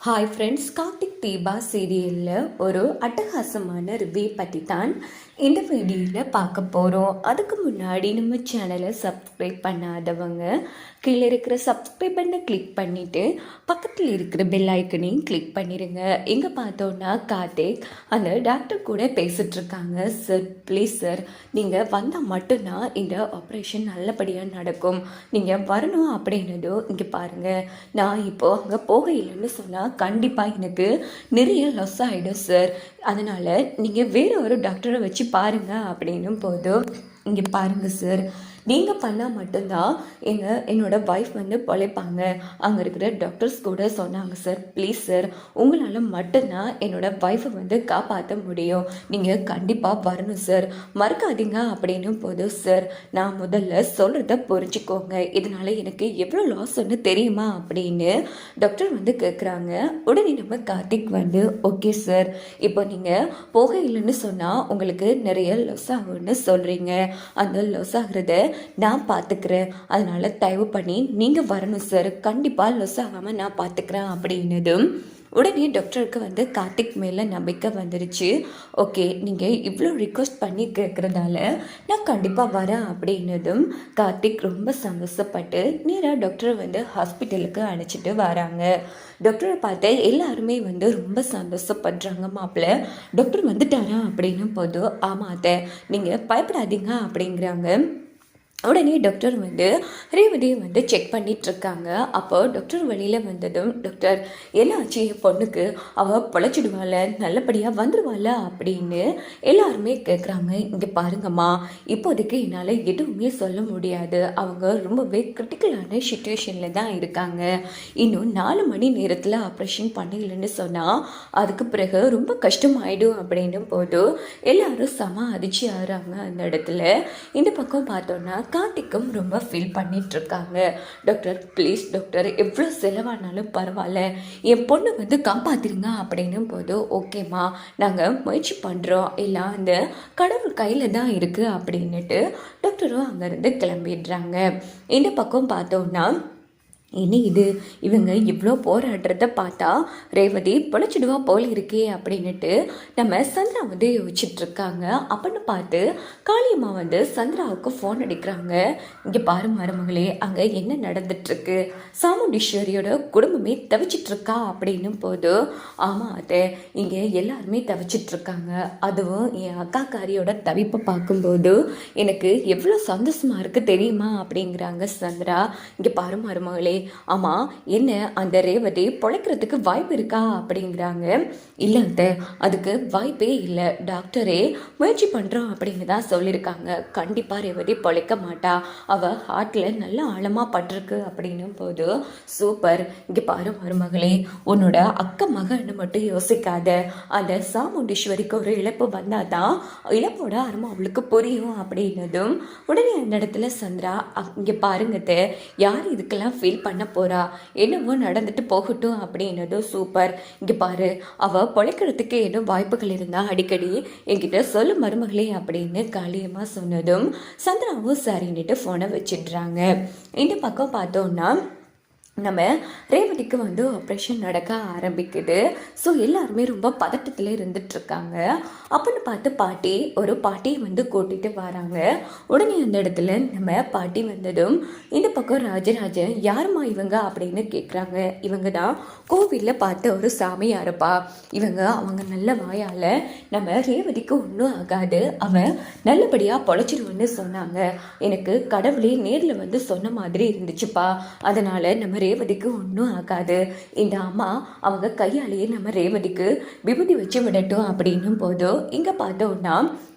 Hi friends Karthik Deepa சீரியலில் ஒரு அட்டகாசமான ரிவ்யூ பற்றி தான் இந்த வீடியோவில் பார்க்க போகிறோம் அதுக்கு முன்னாடி நம்ம சேனலை சப்ஸ்கிரைப் பண்ணாதவங்க கீழே இருக்கிற சப்ஸ்கிரைப் பண்ணை கிளிக் பண்ணிவிட்டு பக்கத்தில் இருக்கிற பெல் ஐக்கனையும் கிளிக் பண்ணிடுங்க எங்கே பார்த்தோன்னா கார்த்திக் அந்த டாக்டர் கூட பேசிகிட்ருக்காங்க சார் ப்ளீஸ் சார் நீங்கள் வந்தால் மட்டும்தான் இந்த ஆப்ரேஷன் நல்லபடியாக நடக்கும். நீங்கள் வரணும் அப்படின்னதும் இங்கே பாருங்கள் நான் இப்போது அங்கே போக இல்லைன்னு சொன்னால் கண்டிப்பாக எனக்கு நிறைய லாஸ் ஆகிடும் சார் அதனால் நீங்கள் வேறு ஒரு டாக்டரை வச்சு பாருங்கள் அப்படின்னும் போதும் இங்கே பாருங்கள் சார் நீங்கள் பண்ணால் மட்டும்தான் எங்கள் என்னோடய ஒய்ஃப் வந்து பொழைப்பாங்க. அங்கே இருக்கிற டாக்டர்ஸ் கூட சொன்னாங்க சார் ப்ளீஸ் சார் உங்களால் மட்டும்தான் என்னோடய ஒய்ஃபை வந்து காப்பாற்ற முடியும். நீங்கள் கண்டிப்பாக வரணும் சார் மறக்காதீங்க அப்படின்னும் போது சார் நான் முதல்ல சொல்கிறத புரிஞ்சுக்கோங்க. இதனால் எனக்கு எவ்வளோ லாஸ் ஒன்று தெரியுமா? அப்படின்னு டாக்டர் வந்து கேட்குறாங்க உடனே நம்ம கார்த்திக் வந்து ஓகே சார் இப்போ நீங்கள் போக இல்லைன்னு சொன்னால் உங்களுக்கு நிறைய லாஸ் ஆகும்னு சொல்கிறீங்க அந்த லாஸ் ஆகிறத நான் பார்த்துக்கிறேன் அதனால் தயவு பண்ணி நீங்கள் வரணும் சார் கண்டிப்பாக லொஸ் ஆகாமல் நான் பார்த்துக்கிறேன் அப்படின்னதும் உடனே டாக்டருக்கு வந்து கார்த்திக் மேலே நம்பிக்கை வந்துருச்சு. ஓகே நீங்கள் இவ்வளோ ரிக்வஸ்ட் பண்ணி கேட்குறதால நான் கண்டிப்பாக வரேன் அப்படின்னதும் கார்த்திக் ரொம்ப சந்தோஷப்பட்டு நேராக டாக்டரை வந்து ஹாஸ்பிட்டலுக்கு அழைச்சிட்டு வராங்க. டாக்டரை பார்த்து எல்லாருமே வந்து ரொம்ப சந்தோஷப்படுறாங்க மாப்பிள்ளை. டாக்டர் வந்துட்டாரா அப்படின்னும் போதும் ஆமாம் அத்தை நீங்கள் பயப்படாதீங்க அப்படிங்கிறாங்க. உடனே டாக்டர் வந்து ரேவதியை வந்து செக் பண்ணிகிட்ருக்காங்க அப்போ டாக்டர் வெளியில் வந்ததும் டாக்டர் என்ன ஆச்சு பொண்ணுக்கு? அவள் பொழைச்சிடுவாள்? நல்லபடியாக வந்துடுவாள் அப்படின்னு எல்லாருமே கேட்குறாங்க இங்கே பாருங்கம்மா இப்போதைக்கு என்னால் எதுவுமே சொல்ல முடியாது. அவங்க ரொம்பவே கிரிட்டிக்கலான சுச்சுவேஷனில் தான் இருக்காங்க. இன்னும் நாலு மணி நேரத்தில் ஆப்ரேஷன் பண்ணலன்னு சொன்னால் அதுக்கு பிறகு ரொம்ப கஷ்டமாயிடும். அப்படின்னும் போது எல்லாரும் செம அதிர்ச்சி ஆகிறாங்க அந்த இடத்துல. இந்த பக்கம் பார்த்தோன்னா கார்த்திக்கும் ரொம்ப ஃபீல் பண்ணிகிட்ருக்காங்க டாக்டர் ப்ளீஸ் டாக்டர் எவ்வளோ செலவானாலும் பரவாயில்ல. என் பொண்ணு வந்து காப்பாற்றிருங்க அப்படின்னும் போது ஓகேம்மா நாங்கள் முயற்சி பண்ணுறோம் இல்லை அந்த கடவுள் கையில் தான் இருக்குது அப்படின்னுட்டு டாக்டரும் அங்கேருந்து கிளம்பிடுறாங்க. இந்த பக்கம் பார்த்தோன்னா என்ன இது? இவங்க இவ்வளோ போராடுறத பார்த்தா ரேவதி பொழைச்சிடுவா போல் இருக்கே அப்படின்னுட்டு நம்ம சந்திரா வந்து யோசிச்சுட்ருக்காங்க அப்படின்னு பார்த்து காளியம்மா வந்து சந்திராவுக்கு ஃபோன் அடிக்கிறாங்க. இங்கே பாரு மருமகளே அங்கே என்ன நடந்துட்டுருக்கு? சாமுண்டீஸ்வரியோட குடும்பமே தவிச்சிட்டு இருக்கா அப்படின்னும் போது ஆமாம் அதே இங்கே எல்லாருமே தவிச்சிட்ருக்காங்க அதுவும் என் அக்காக்காரியோட தவிப்பை பார்க்கும்போது எனக்கு எவ்வளோ சந்தோஷமாக இருக்குது தெரியுமா அப்படிங்கிறாங்க சந்திரா. இங்கே பாரு மருமகளே ஆமாம் என்ன அந்த ரேவதி பிழைக்கிறதுக்கு வாய்ப்பு இருக்கா அப்படிங்கிறாங்க. இல்லை அதுக்கு வாய்ப்பே இல்லை. டாக்டரே முயற்சி பண்ணுறோம் அப்படின்னு தான் சொல்லியிருக்காங்க. கண்டிப்பாக ரேவதி பிழைக்க மாட்டா. அவள் ஹார்ட்டில் நல்ல ஆழமாக பட்டிருக்கு அப்படின்னும் போது சூப்பர். இங்கே பாரு மருமகளே உன்னோட அக்க மகன்னு மட்டும் யோசிக்காத. அந்த சாமுண்டீஸ்வரிக்கு ஒரு இழப்பு வந்தால் தான் இழப்போட அருமை அவளுக்கு புரியும். அப்படின்னதும் உடனே அந்த இடத்துல சந்திரா இங்கே பாருங்கத்த யார் இதுக்கெல்லாம் ஃபீல் பண்ண பண்ண போறா? என்னவோ நடந்துட்டு போகட்டும் அப்படின்னதும் சூப்பர் இங்கே பாரு அவ பொழைக்கிறதுக்கு ஏதோ வாய்ப்புகள் இருந்தா அடிக்கடி என்கிட்ட சொல்லு மருமகளே அப்படின்னு காளியம்மா சொன்னதும் சந்திராவும் சரின்னுட்டு ஃபோனை வச்சிடுறாங்க. இந்த பக்கம் பார்த்தோன்னா நம்ம ரேவதிக்கு வந்து ஆப்ரேஷன் நடக்க ஆரம்பிக்குது. ஸோ எல்லாருமே ரொம்ப பதட்டத்தில் இருந்துட்டுருக்காங்க அப்படின்னு பார்த்து பாட்டி ஒரு பாட்டியை வந்து கூட்டிகிட்டு வராங்க. உடனே அந்த இடத்துல நம்ம பாட்டி வந்ததும் இந்த பக்கம் ராஜராஜன் யாருமா இவங்க? அப்படின்னு கேட்குறாங்க இவங்க தான் கோவிலில் பார்த்த ஒரு சாமியாருப்பா. இவங்க அவங்க நல்ல வாயால் நம்ம ரேவதிக்கு ஒன்றும் ஆகாது. அவன் நல்லபடியாக பொழைச்சிருவன்னு சொன்னாங்க. எனக்கு கடவுளே நேரில் வந்து சொன்ன மாதிரி இருந்துச்சுப்பா. அதனால் நம்ம ரேவதிக்கு ஒன்றும் ஆகாது. இந்த அம்மா அவங்க கையாலேயே நம்ம ரேவதிக்கு விபூதி வச்சு விடட்டும் அப்படின்னும் போதும் இங்கே பார்த்தோன்னா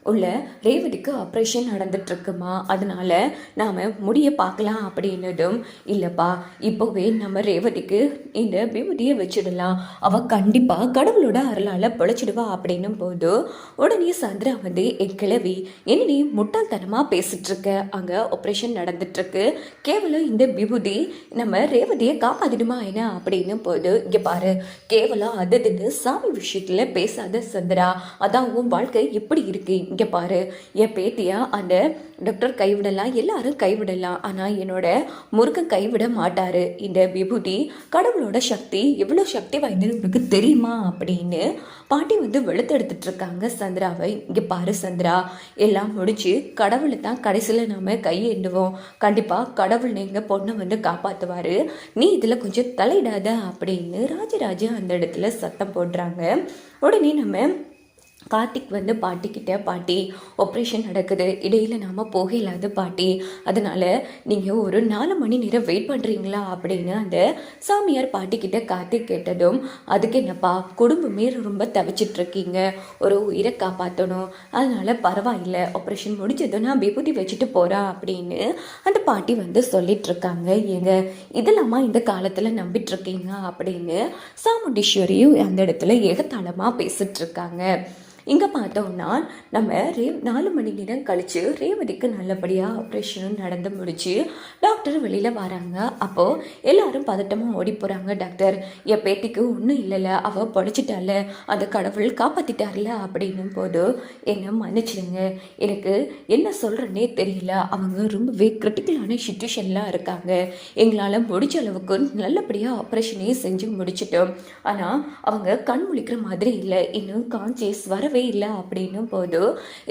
உள்ள ரேவதிக்கு ஆப்ரேஷன் நடந்துட்டுருக்குமா? அதனால் நாம் முடிய பார்க்கலாம் அப்படின்னதும் இல்லைப்பா இப்போவே நம்ம ரேவதிக்கு இந்த விபூதியை வச்சிடலாம். அவள் கண்டிப்பாக கடவுளோட அருளால் பிழைச்சிடுவா அப்படின்னும் போது உடனே சந்திரா வந்து என் கிழவி என்ன நீ முட்டாள்தனமாக பேசிகிட்ருக்க அங்கே ஆப்ரேஷன் நடந்துட்டுருக்கு. கேவலம் இந்த விபூதி நம்ம ரேவதியை காப்பாற்றிடுமா என்ன? அப்படின்னும் போது இங்கே பாரு கேவலம் அது சாமி விஷயத்தில் பேசாத சந்திரா. அதான் உன் வாழ்க்கை எப்படி இருக்கு. இங்கே பாரு என் பேத்தியா அந்த டாக்டர் கைவிடலாம் எல்லாரும் கைவிடலாம். ஆனால் என்னோட முருகன் கைவிட மாட்டார். இந்த விபூதி கடவுளோட சக்தி எவ்வளோ சக்தி வாய்ந்தது உனக்கு தெரியுமா? அப்படின்னு பாட்டி வந்து வெளுத்தெடுத்துட்டு இருக்காங்க சந்திராவை. இங்கே பாரு சந்திரா எல்லாம் முடிச்சு கடவுளை தான் கடைசியில் நாம் கையேண்டுவோம் கண்டிப்பாக கடவுள் எங்கள் பொண்ணை வந்து காப்பாற்றுவார் நீ இதில் கொஞ்சம் தலையிடாத அப்படின்னு ராஜராஜா அந்த இடத்துல சத்தம் போடுறாங்க. உடனே நம்ம கார்த்திக் வந்து பாட்டிக்கிட்ட பாட்டி ஆப்ரேஷன் நடக்குது. இடையில் நாம் போக இல்லாத பாட்டி. அதனால் நீங்கள் ஒரு நாலு மணி நேரம் வெயிட் பண்ணுறீங்களா அப்படின்னு அந்த சாமியார் பாட்டிக்கிட்ட கார்த்திக் கேட்டதும் அதுக்கு என்னப்பா குடும்பமே ரொம்ப தவிச்சிட்ருக்கீங்க. ஒரு உயிரை காப்பாற்றணும் அதனால் பரவாயில்ல. ஆப்ரேஷன் முடிஞ்சதும் நான் விபூதி வச்சுட்டு போகிறா அப்படின்னு அந்த பாட்டி வந்து சொல்லிகிட்ருக்காங்க ஏங்க இதெல்லாமா இந்த காலத்தில் நம்பிட்டுருக்கீங்க அப்படின்னு சாமுண்டீஸ்வரியும் அந்த இடத்துல ஏகத்தாளமாக பேசிகிட்ருக்காங்க இருக்காங்க இங்கே பார்த்தோம்னா நம்ம ரே நாலு மணி நேரம் கழித்து ரேவதிக்கு நல்லபடியாக ஆப்ரேஷனும் நடந்து முடிச்சு டாக்டர் வெளியில் வராங்க. அப்போது எல்லாரும் பதட்டமாக ஓடி போகிறாங்க டாக்டர் என் பேட்டிக்கு ஒன்றும் இல்லைல்ல அவள் பொழைச்சிட்டால அந்த கடவுள் காப்பாற்றிட்டார்ல அப்படின்னும் போது என்னை மன்னிச்சிடுங்க. எனக்கு என்ன சொல்கிறேன்னே தெரியல. அவங்க ரொம்பவே கிரிட்டிக்கலான சுச்சுவேஷன்லாம் இருக்காங்க. எங்களால் முடிச்ச அளவுக்கு நல்லபடியாக ஆப்ரேஷனே செஞ்சு முடிச்சிட்டோம். ஆனால் அவங்க கண் முழிக்கிற மாதிரி இல்லை. இன்னும் கான்சியஸ் வரவே இல்லை அப்படின்னும் போது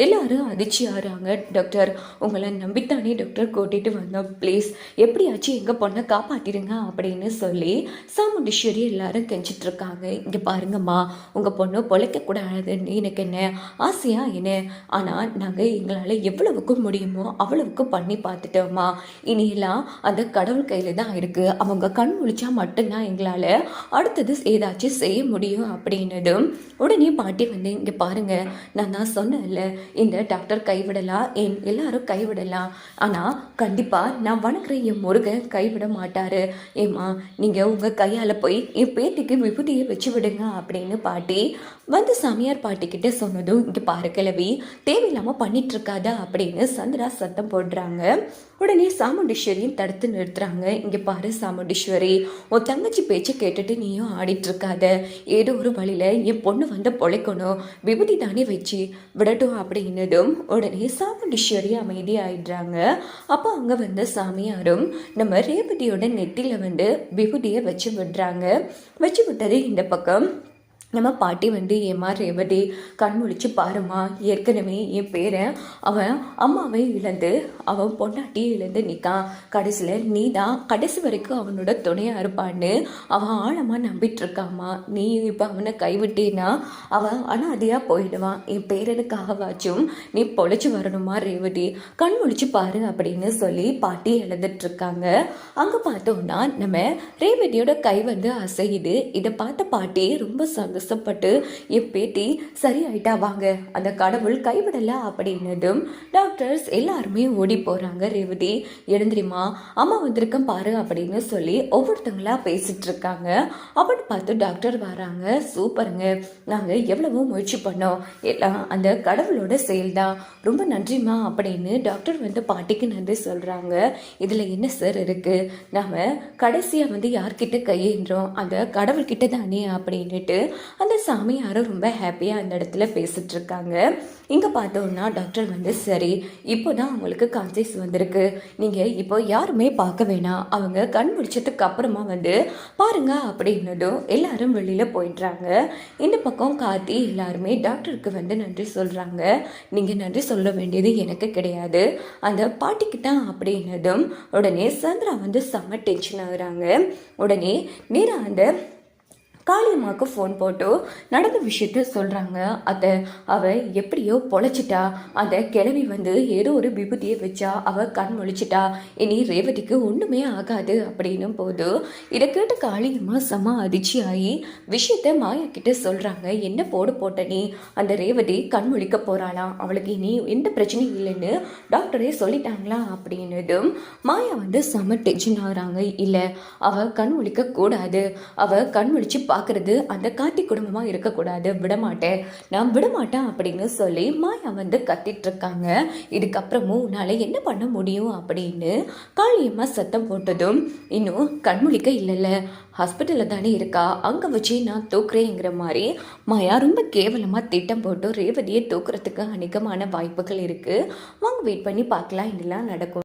எல்லாரும் அதிர்ச்சி ஆறாங்க டாக்டர் உங்களை நம்பித்தானே டாக்டர் கூட்டிகிட்டு வந்தோம். ப்ளீஸ் எப்படியாச்சும் எங்கள் பொண்ணை காப்பாற்றிடுங்க அப்படின்னு சொல்லி சாமுண்டீஸ்வரி எல்லாரும் கெஞ்சிட்டு இருக்காங்க. இங்கே பாருங்கம்மா உங்கள் பொண்ணு பொழைக்கக்கூடாதுன்னு எனக்கு என்ன ஆசையா என்ன? ஆனால் நாங்கள் எங்களால் எவ்வளவுக்கு முடியுமோ அவ்வளவுக்கு பண்ணி பார்த்துட்டோம்மா. இனியெல்லாம் அந்த கடவுள் கையில் தான் இருக்குது அவங்க கண் முழிச்சா மட்டும்தான் எங்களால் அடுத்தது ஏதாச்சும் செய்ய முடியும் அப்படின்னதும் உடனே பாட்டி வந்து இங்கே பாருங்க. நான் தான் சொன்னேன்ல இந்த டாக்டர் கைவிடலாம் என் எல்லாரும் கைவிடலாம் ஆனால் கண்டிப்பாக நான் வணக்கிற என் முருகன் கைவிட மாட்டாரு. ஏம்மா நீங்கள் உங்கள் கையால் போய் என் பேத்திக்கு விபூதியை வச்சு விடுங்க அப்படின்னு பாட்டி வந்து சாமியார் பாட்டிக்கிட்ட சொன்னதும் இங்கே பாரு கிளவி தேவையில்லாமல் பண்ணிட்டு இருக்காத அப்படின்னு சந்திரா சத்தம் போடுறாங்க. உடனே சாமுண்டீஸ்வரியும் தடுத்து நிறுத்துறாங்க. இங்கே பாரு சாமுண்டீஸ்வரி உன் தங்கச்சி பேச்சை கேட்டுட்டு நீயும் ஆடிட்டு இருக்காத ஏதோ ஒரு வழியில் என் பொண்ணு வந்து பொழைக்கணும். விபூதி தானே வச்சு விடட்டும் அப்படின்னதும் உடனே சாமுண்டீஸ்வரி அமைதியாயிடுறாங்க அப்போ அங்கே வந்த சாமியாரும் நம்ம ரேவதியோட நெத்தியில் வந்து விபூதியை வச்சு விடுறாங்க. வச்சு விட்டது இந்த பக்கம். நம்ம பாட்டி வந்து ஏமா ரேவதி கண் முழிச்சு பாருமா ஏற்கனவே என் பேரன் அவன் அம்மாவை இழந்து அவன் பொண்டாட்டி இழந்து நிற்கான் கடைசியில் நீ தான் கடைசி வரைக்கும் அவனோட துணையாக இருப்பான்னு அவன் ஆழமாக நம்பிட்டு இருக்காமா நீ இப்போ அவனை கைவிட்டேன்னா அவன் அனாதையாக போயிடுவான். என் பேரனுக்காகவாச்சும் நீ பொழைச்சி வரணுமா ரேவதி? கண் முழிச்சு பாரு அப்படின்னு சொல்லி பாட்டி இழந்துட்டு இருக்காங்க அங்கே பார்த்தோம்னா நம்ம ரேவதியோட கை வந்து அசையுது. இதை பார்த்த பாட்டி ரொம்ப சந்தோஷம் சந்தோஷப்பட்டு என் பேத்தி சரியாயிட்டா வாங்க அந்த கடவுள் கைவிடல? அப்படின்னதும் டாக்டர்ஸ் எல்லாருமே ஓடி போறாங்க ரேவதி. எழுந்திரிமா அம்மா வந்திருக்கேன் பாரு அப்படின்னு சொல்லி ஒவ்வொருத்தங்களா பேசிட்டு இருக்காங்க. அப்படின்னு பார்த்து டாக்டர் வராங்க சூப்பருங்க. நாங்கள் எவ்வளவோ முயற்சி பண்ணோம். எல்லாம் அந்த கடவுளோட செயல் தான் ரொம்ப நன்றிம்மா அப்படின்னு டாக்டர் வந்து பாட்டிக்கு நன்றி சொல்கிறாங்க இதில் என்ன சார் இருக்குது நாம் கடைசியாக வந்து யார்கிட்ட கையேன்றோம் அந்த கடவுள்கிட்ட தானே அப்படின்னுட்டு அந்த சாமியாரும் ரொம்ப ஹாப்பியாக அந்த இடத்துல பேசிட்டு இருக்காங்க இங்கே பார்த்தோன்னா டாக்டர் வந்து சரி இப்போ தான் அவங்களுக்கு கான்சியஸ் வந்திருக்கு. நீங்கள் இப்போ யாருமே பார்க்க வேணாம். அவங்க கண் முடிச்சதுக்கு அப்புறமா வந்து பாருங்க அப்படின்னதும் எல்லாரும் வெளியில் போயிடுறாங்க. இந்த பக்கம் காத்தி எல்லாருமே டாக்டருக்கு வந்து நன்றி சொல்கிறாங்க நீங்கள் நன்றி சொல்ல வேண்டியது எனக்கு கிடையாது. அந்த பாட்டிக்கு தான் அப்படின்னதும் உடனே சந்திரா வந்து செம்ம டென்ஷன் ஆகுறாங்க. உடனே நேராக அந்த காளியம்மாவுக்கு ஃபோன் போட்டு நடந்த விஷயத்த சொல்கிறாங்க அதை அவள் எப்படியோ பொழைச்சிட்டா. அந்த கிளவி வந்து ஏதோ ஒரு விபூதியை வச்சா அவள் கண் முழிச்சிட்டா. இனி ரேவதிக்கு ஒன்றுமே ஆகாது அப்படின்னும் போது இதை கேட்டு காளியம்மா செம அதிர்ச்சி ஆகி விஷயத்த மாயா கிட்ட சொல்கிறாங்க என்ன போடு போட்ட நீ? அந்த ரேவதி கண் முழிக்க போகிறாளாம் அவளுக்கு இனி எந்த பிரச்சனையும் இல்லைன்னு டாக்டரே சொல்லிட்டாங்களா? அப்படின்னதும் மாயா வந்து செம டென்ஷன் ஆகிறாங்க. இல்லை அவள் கண் முழிக்க கூடாது. அவள் கண் முழிச்சு பார்க்கறது அந்த காட்டி குடும்பமாக இருக்கக்கூடாது. விடமாட்டேன். நான் விடமாட்டேன் அப்படின்னு சொல்லி மாயா வந்து கத்திட்டு இருக்காங்க இதுக்கப்புறமும் உன்னால் என்ன பண்ண முடியும் அப்படின்னு காளியம்மா சத்தம் போட்டதும் இன்னும் கண்முழிக்க இல்லைல்ல. ஹாஸ்பிட்டலில் தானே இருக்கா? அங்கே வச்சு நான் தூக்குறேங்கிற மாதிரி மாயா ரொம்ப கேவலமாக திட்டம் போட்டு ரேவதியை தூக்குறதுக்கு அநேகமான வாய்ப்புகள் இருக்குது வாங்க வெயிட் பண்ணி பார்க்கலாம். இதெல்லாம் நடக்கும்.